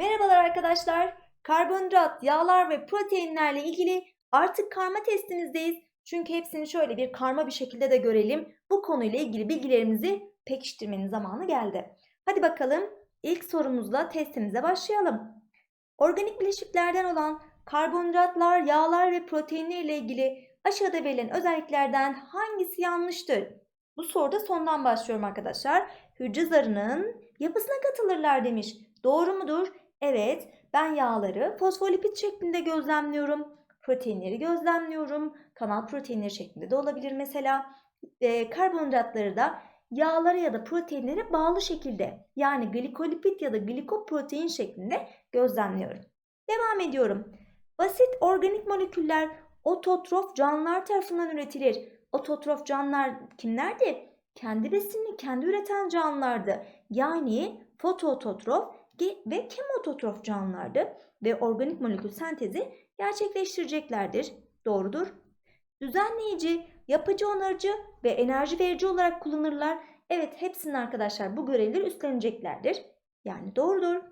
Merhabalar arkadaşlar. Karbonhidrat, yağlar ve proteinlerle ilgili artık karma testimizdeyiz. Çünkü hepsini şöyle bir karma bir şekilde de görelim. Bu konuyla ilgili bilgilerimizi pekiştirmenin zamanı geldi. Hadi bakalım ilk sorumuzla testimize başlayalım. Organik bileşiklerden olan karbonhidratlar, yağlar ve proteinler ile ilgili aşağıda verilen özelliklerden hangisi yanlıştır? Bu soruda sondan başlıyorum arkadaşlar. Hücre zarının yapısına katılırlar demiş. Doğru mudur? Evet, ben yağları fosfolipid şeklinde gözlemliyorum. Proteinleri gözlemliyorum. Kanal proteinleri şeklinde de olabilir mesela. Ee, karbonhidratları da yağlara ya da proteinlere bağlı şekilde yani glikolipid ya da glikoprotein şeklinde gözlemliyorum. Devam ediyorum. Basit organik moleküller ototrof canlılar tarafından üretilir. Ototrof canlılar kimlerdi? Kendi besinini kendi üreten canlılardı. Yani fotoototrof ve kemototrof canlılardı ve organik molekül sentezi gerçekleştireceklerdir. Doğrudur. Düzenleyici, yapıcı onarıcı ve enerji verici olarak kullanırlar. Evet hepsinin arkadaşlar bu görevleri üstleneceklerdir. Yani doğrudur.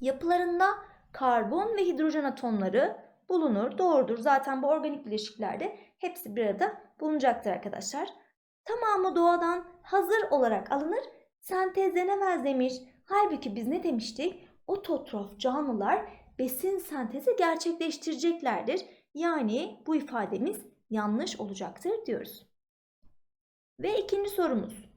Yapılarında karbon ve hidrojen atomları bulunur. Doğrudur. Zaten bu organik bileşiklerde hepsi bir arada bulunacaktır arkadaşlar. Tamamı doğadan hazır olarak alınır, sentezlenemez demiş. Halbuki biz ne demiştik? Ototrof canlılar besin sentezi gerçekleştireceklerdir. Yani bu ifademiz yanlış olacaktır diyoruz. Ve ikinci sorumuz.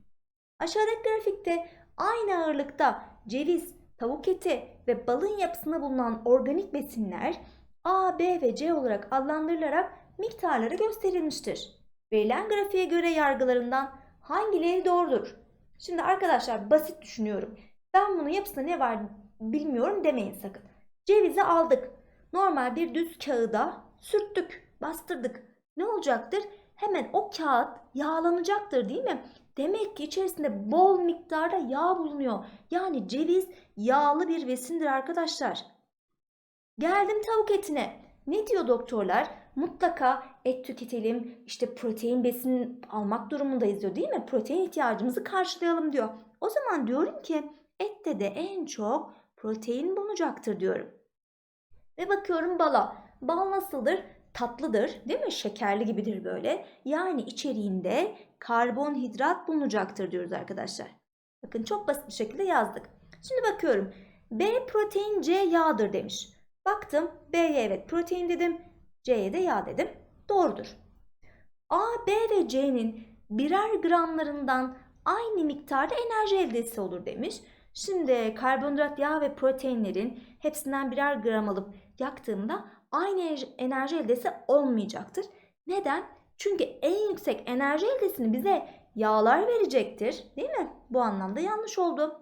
Aşağıdaki grafikte aynı ağırlıkta ceviz, tavuk eti ve balın yapısında bulunan organik besinler A, B ve C olarak adlandırılarak miktarları gösterilmiştir. Verilen grafiğe göre yargılarından hangileri doğrudur? Şimdi arkadaşlar basit düşünüyorum. Ben bunun yapısında ne var bilmiyorum demeyin sakın. Cevizi aldık. Normal bir düz kağıda sürttük, bastırdık. Ne olacaktır? Hemen o kağıt yağlanacaktır değil mi? Demek ki içerisinde bol miktarda yağ bulunuyor. Yani ceviz yağlı bir besindir arkadaşlar. Geldim tavuk etine. Ne diyor doktorlar? Mutlaka et tüketelim, işte protein besin almak durumundayız diyor değil mi? Protein ihtiyacımızı karşılayalım diyor. O zaman diyorum ki ette de en çok protein bulunacaktır diyorum. Ve bakıyorum bala. Bal nasıldır? Tatlıdır değil mi? Şekerli gibidir böyle. Yani içeriğinde karbonhidrat bulunacaktır diyoruz arkadaşlar. Bakın çok basit bir şekilde yazdık. Şimdi bakıyorum. B protein C yağdır demiş. Baktım B'ye evet protein dedim. C'ye de yağ dedim. Doğrudur. A, B ve C'nin birer gramlarından aynı miktarda enerji eldesi olur demiş. Şimdi karbonhidrat, yağ ve proteinlerin hepsinden birer gram alıp yaktığımda aynı enerji eldesi olmayacaktır. Neden? Çünkü en yüksek enerji eldesini bize yağlar verecektir. Değil mi? Bu anlamda yanlış oldu.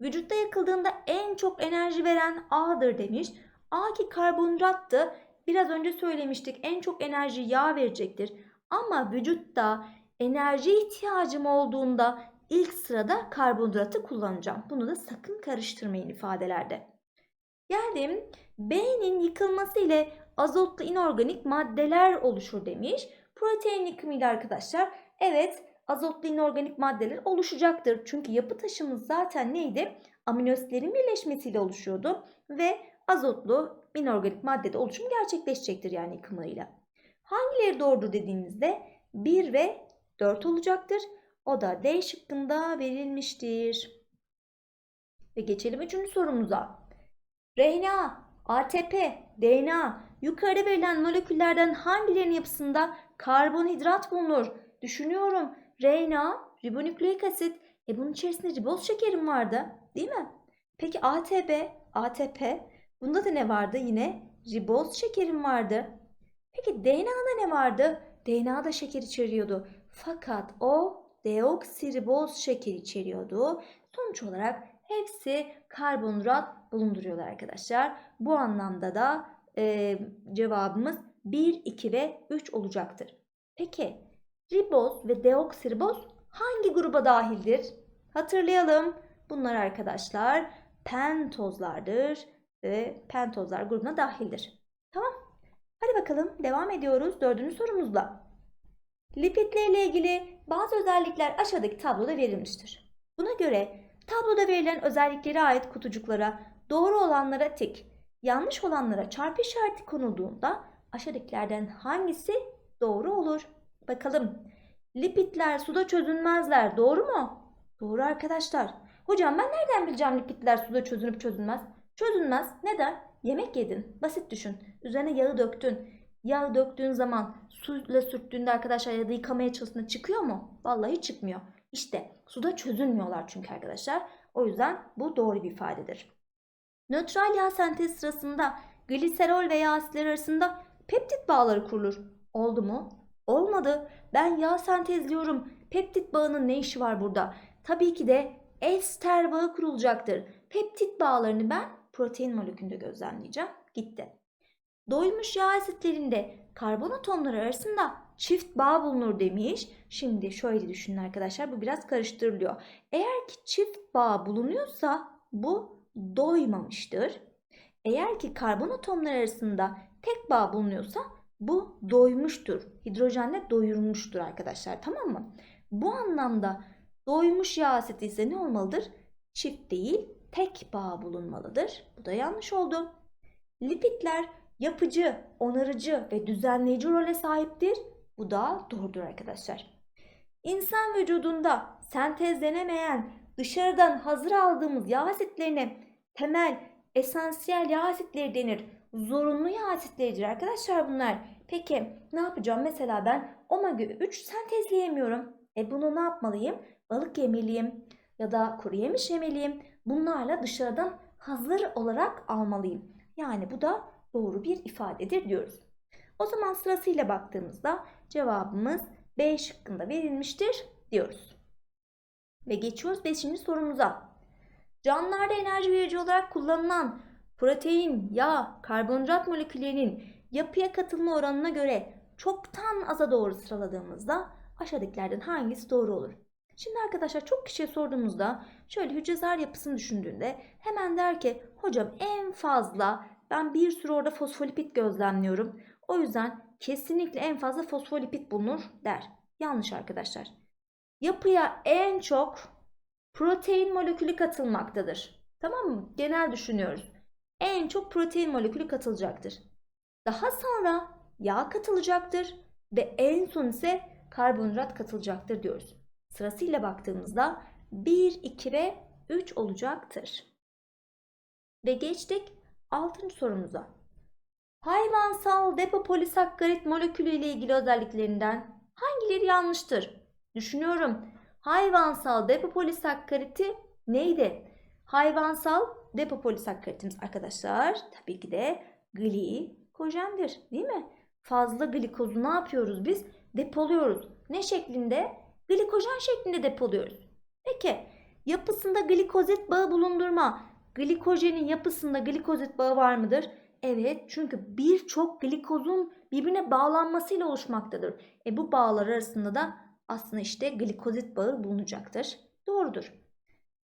Vücutta yakıldığında en çok enerji veren A'dır demiş. A ki karbonhidrattı. Biraz önce söylemiştik en çok enerji yağ verecektir. Ama vücutta enerji ihtiyacım olduğunda ilk sırada karbonhidratı kullanacağım. Bunu da sakın karıştırmayın ifadelerde. Geldim B'nin yıkılması ile azotlu inorganik maddeler oluşur demiş. Protein yıkımıyla arkadaşlar evet azotlu inorganik maddeler oluşacaktır. Çünkü yapı taşımız zaten neydi? Aminoasitlerin birleşmesiyle oluşuyordu ve azotlu inorganik maddede oluşum gerçekleşecektir yani yıkımıyla. Hangileri doğrudur dediğimizde 1 ve 4 olacaktır. O da D şıkkında verilmiştir. Ve geçelim üçüncü sorumuza. RNA, ATP, DNA yukarıda verilen moleküllerden hangilerinin yapısında karbonhidrat bulunur? Düşünüyorum. RNA, ribonükleik asit. E bunun içerisinde riboz şekerim vardı değil mi? Peki ATP, ATP bunda da ne vardı? Yine riboz şekerim vardı. Peki DNA'da ne vardı? DNA da şeker içeriyordu. Fakat o deoksiriboz şeker içeriyordu. Sonuç olarak hepsi karbonhidrat bulunduruyorlar arkadaşlar. Bu anlamda da e, cevabımız 1, 2 ve 3 olacaktır. Peki riboz ve deoksiriboz hangi gruba dahildir? Hatırlayalım. Bunlar arkadaşlar pentozlardır ve pentozlar grubuna dahildir. Tamam. Hadi bakalım devam ediyoruz dördüncü sorumuzla. Lipidlerle ilgili bazı özellikler aşağıdaki tabloda verilmiştir. Buna göre Tabloda verilen özelliklere ait kutucuklara doğru olanlara tik, yanlış olanlara çarpı işareti konulduğunda aşağıdakilerden hangisi doğru olur? Bakalım. Lipidler suda çözünmezler. Doğru mu? Doğru arkadaşlar. Hocam ben nereden bileceğim lipidler suda çözünüp çözünmez? Çözünmez. Neden? Yemek yedin. Basit düşün. Üzerine yağı döktün. Yağ döktüğün zaman suyla sürttüğünde arkadaşlar ya da yıkamaya çalıştığında çıkıyor mu? Vallahi çıkmıyor. İşte suda çözünmüyorlar çünkü arkadaşlar. O yüzden bu doğru bir ifadedir. Nötral yağ sentezi sırasında gliserol ve yağ asitleri arasında peptit bağları kurulur. Oldu mu? Olmadı. Ben yağ sentezliyorum. Peptit bağının ne işi var burada? Tabii ki de ester bağı kurulacaktır. Peptit bağlarını ben protein molekülünde gözlemleyeceğim. Gitti. Doymuş yağ asitlerinde karbon atomları arasında çift bağ bulunur demiş. Şimdi şöyle düşünün arkadaşlar bu biraz karıştırılıyor. Eğer ki çift bağ bulunuyorsa bu doymamıştır. Eğer ki karbon atomları arasında tek bağ bulunuyorsa bu doymuştur. Hidrojenle doyurmuştur arkadaşlar tamam mı? Bu anlamda doymuş yağ asidi ise ne olmalıdır? Çift değil tek bağ bulunmalıdır. Bu da yanlış oldu. Lipidler yapıcı, onarıcı ve düzenleyici role sahiptir. Bu da doğrudur arkadaşlar. İnsan vücudunda sentezlenemeyen, dışarıdan hazır aldığımız yağ asitlerine temel, esansiyel yağ asitleri denir. Zorunlu yağ asitleridir arkadaşlar bunlar. Peki ne yapacağım? Mesela ben omega 3 sentezleyemiyorum. E bunu ne yapmalıyım? Balık yemeliyim ya da kuru yemiş yemeliyim. Bunlarla dışarıdan hazır olarak almalıyım. Yani bu da doğru bir ifadedir diyoruz. O zaman sırasıyla baktığımızda cevabımız B şıkkında verilmiştir diyoruz. Ve geçiyoruz 5. sorumuza. Canlılarda enerji verici olarak kullanılan protein, yağ, karbonhidrat moleküllerinin yapıya katılma oranına göre çoktan aza doğru sıraladığımızda aşağıdakilerden hangisi doğru olur? Şimdi arkadaşlar çok kişiye sorduğumuzda şöyle hücresel yapısını düşündüğünde hemen der ki hocam en fazla ben bir sürü orada fosfolipid gözlemliyorum. O yüzden kesinlikle en fazla fosfolipid bulunur der. Yanlış arkadaşlar. Yapıya en çok protein molekülü katılmaktadır. Tamam mı? Genel düşünüyoruz. En çok protein molekülü katılacaktır. Daha sonra yağ katılacaktır ve en son ise karbonhidrat katılacaktır diyoruz. Sırasıyla baktığımızda 1, 2 ve 3 olacaktır. Ve geçtik 6. sorumuza. Hayvansal depopolisakkarit molekülü ile ilgili özelliklerinden hangileri yanlıştır? Düşünüyorum. Hayvansal depopolisakkariti neydi? Hayvansal depopolisakkaritimiz arkadaşlar tabii ki de glikojendir değil mi? Fazla glikozu ne yapıyoruz biz? Depoluyoruz. Ne şeklinde? Glikojen şeklinde depoluyoruz. Peki yapısında glikozit bağı bulundurma. Glikojenin yapısında glikozit bağı var mıdır? Evet çünkü birçok glikozun birbirine bağlanmasıyla oluşmaktadır. E bu bağlar arasında da aslında işte glikozit bağı bulunacaktır. Doğrudur.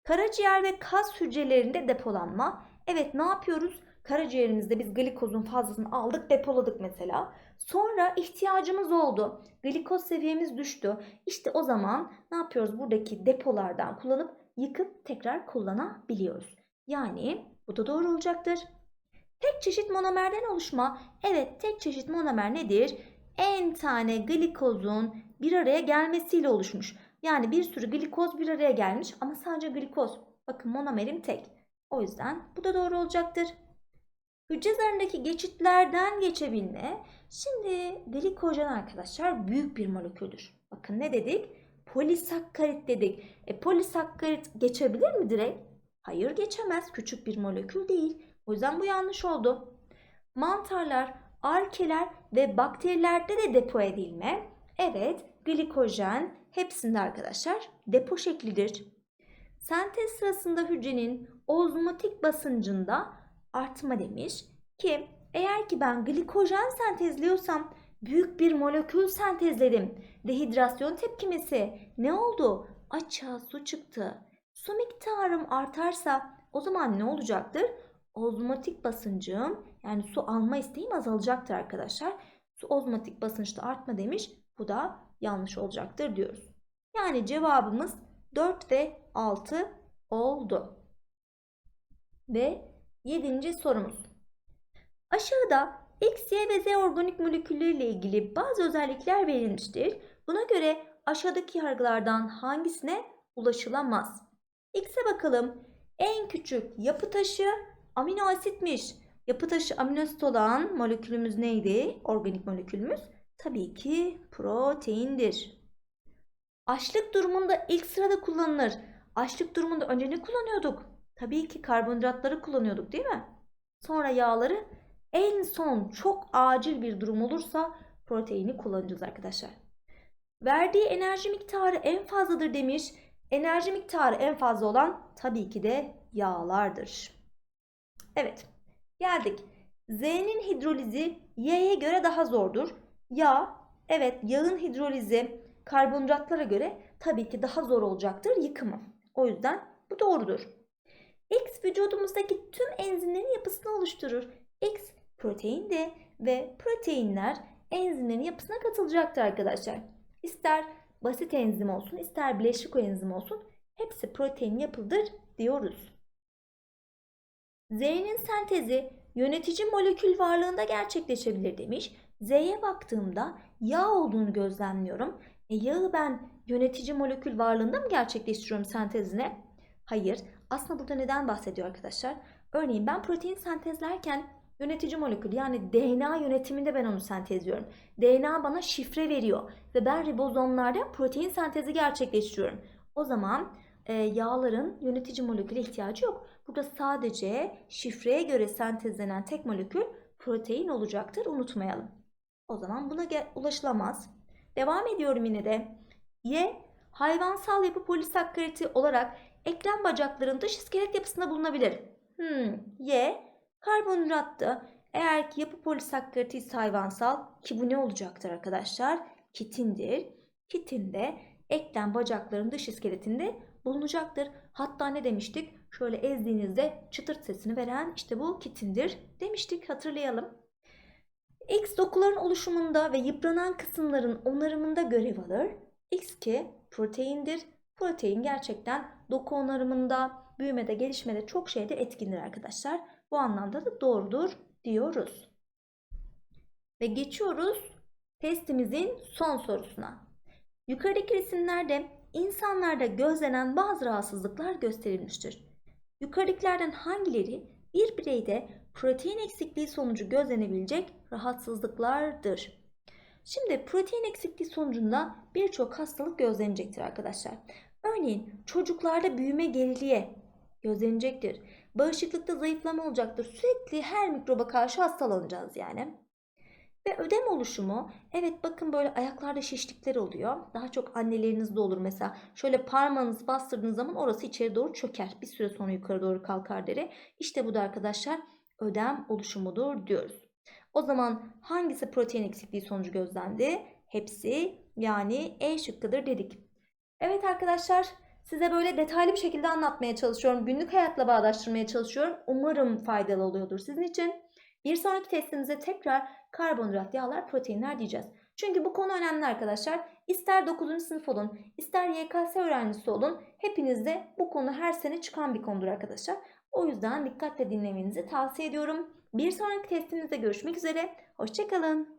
Karaciğer ve kas hücrelerinde depolanma. Evet ne yapıyoruz? Karaciğerimizde biz glikozun fazlasını aldık depoladık mesela. Sonra ihtiyacımız oldu. Glikoz seviyemiz düştü. İşte o zaman ne yapıyoruz? Buradaki depolardan kullanıp yıkıp tekrar kullanabiliyoruz. Yani bu da doğru olacaktır. Tek çeşit monomerden oluşma. Evet tek çeşit monomer nedir? En tane glikozun bir araya gelmesiyle oluşmuş. Yani bir sürü glikoz bir araya gelmiş ama sadece glikoz. Bakın monomerim tek. O yüzden bu da doğru olacaktır. Hücre zarındaki geçitlerden geçebilme. Şimdi glikojen arkadaşlar büyük bir moleküldür. Bakın ne dedik? Polisakkarit dedik. E polisakkarit geçebilir mi direkt? Hayır geçemez. Küçük bir molekül değil. O yüzden bu yanlış oldu. Mantarlar, arkeler ve bakterilerde de depo edilme. Evet, glikojen hepsinde arkadaşlar depo şeklidir. Sentez sırasında hücrenin ozmotik basıncında artma demiş ki eğer ki ben glikojen sentezliyorsam büyük bir molekül sentezledim. Dehidrasyon tepkimesi ne oldu? Açığa su çıktı. Su miktarım artarsa o zaman ne olacaktır? Ozmotik basıncım yani su alma isteğim azalacaktır arkadaşlar. Su ozmotik basınçta artma demiş. Bu da yanlış olacaktır diyoruz. Yani cevabımız 4 ve 6 oldu. Ve yedinci sorumuz. Aşağıda X, Y ve Z organik molekülleriyle ilgili bazı özellikler verilmiştir. Buna göre aşağıdaki yargılardan hangisine ulaşılamaz? X'e bakalım. En küçük yapı taşı amino asitmiş. Yapı taşı amino asit olan molekülümüz neydi? Organik molekülümüz. Tabii ki proteindir. Açlık durumunda ilk sırada kullanılır. Açlık durumunda önce ne kullanıyorduk? Tabii ki karbonhidratları kullanıyorduk değil mi? Sonra yağları en son çok acil bir durum olursa proteini kullanacağız arkadaşlar. Verdiği enerji miktarı en fazladır demiş. Enerji miktarı en fazla olan tabii ki de yağlardır. Evet geldik. Z'nin hidrolizi Y'ye göre daha zordur. Yağ evet yağın hidrolizi karbonhidratlara göre tabii ki daha zor olacaktır yıkımı. O yüzden bu doğrudur. X vücudumuzdaki tüm enzimlerin yapısını oluşturur. X proteindi ve proteinler enzimlerin yapısına katılacaktır arkadaşlar. İster basit enzim olsun, ister bileşik enzim olsun hepsi protein yapılıdır diyoruz. Z'nin sentezi yönetici molekül varlığında gerçekleşebilir demiş. Z'ye baktığımda yağ olduğunu gözlemliyorum. E yağı ben yönetici molekül varlığında mı gerçekleştiriyorum sentezine? Hayır. Aslında burada neden bahsediyor arkadaşlar? Örneğin ben protein sentezlerken yönetici molekül yani DNA yönetiminde ben onu sentezliyorum. DNA bana şifre veriyor ve ben ribozomlarda protein sentezi gerçekleştiriyorum. O zaman e, yağların yönetici moleküle ihtiyacı yok. Burada sadece şifreye göre sentezlenen tek molekül protein olacaktır. Unutmayalım. O zaman buna ulaşılamaz. Devam ediyorum yine de. Y hayvansal yapı polisakkariti olarak eklem bacaklarının dış iskelet yapısında bulunabilir. Hmm, Y karbonhidrattı. Eğer ki yapı polisakkariti ise hayvansal ki bu ne olacaktır arkadaşlar? Kitindir. Kitin de eklem bacaklarının dış iskeletinde bulunacaktır. Hatta ne demiştik? Şöyle ezdiğinizde çıtırt sesini veren işte bu kitindir demiştik hatırlayalım. X dokuların oluşumunda ve yıpranan kısımların onarımında görev alır. X2 proteindir. Protein gerçekten doku onarımında, büyümede, gelişmede çok şeyde etkindir arkadaşlar. Bu anlamda da doğrudur diyoruz. Ve geçiyoruz testimizin son sorusuna. Yukarıdaki resimlerde insanlarda gözlenen bazı rahatsızlıklar gösterilmiştir. Yukarıdakilerden hangileri bir bireyde protein eksikliği sonucu gözlenebilecek rahatsızlıklardır? Şimdi protein eksikliği sonucunda birçok hastalık gözlenecektir arkadaşlar. Örneğin çocuklarda büyüme geriliğe gözlenecektir. Bağışıklıkta zayıflama olacaktır. Sürekli her mikroba karşı hastalanacağız yani. Ve ödem oluşumu evet bakın böyle ayaklarda şişlikler oluyor. Daha çok annelerinizde olur mesela. Şöyle parmağınızı bastırdığınız zaman orası içeri doğru çöker. Bir süre sonra yukarı doğru kalkar deri. İşte bu da arkadaşlar ödem oluşumudur diyoruz. O zaman hangisi protein eksikliği sonucu gözlendi? Hepsi yani E şıkkıdır dedik. Evet arkadaşlar size böyle detaylı bir şekilde anlatmaya çalışıyorum. Günlük hayatla bağdaştırmaya çalışıyorum. Umarım faydalı oluyordur sizin için. Bir sonraki testimize tekrar karbonhidrat, yağlar, proteinler diyeceğiz. Çünkü bu konu önemli arkadaşlar. İster 9. sınıf olun, ister YKS öğrencisi olun. Hepinizde bu konu her sene çıkan bir konudur arkadaşlar. O yüzden dikkatle dinlemenizi tavsiye ediyorum. Bir sonraki testimizde görüşmek üzere. Hoşçakalın.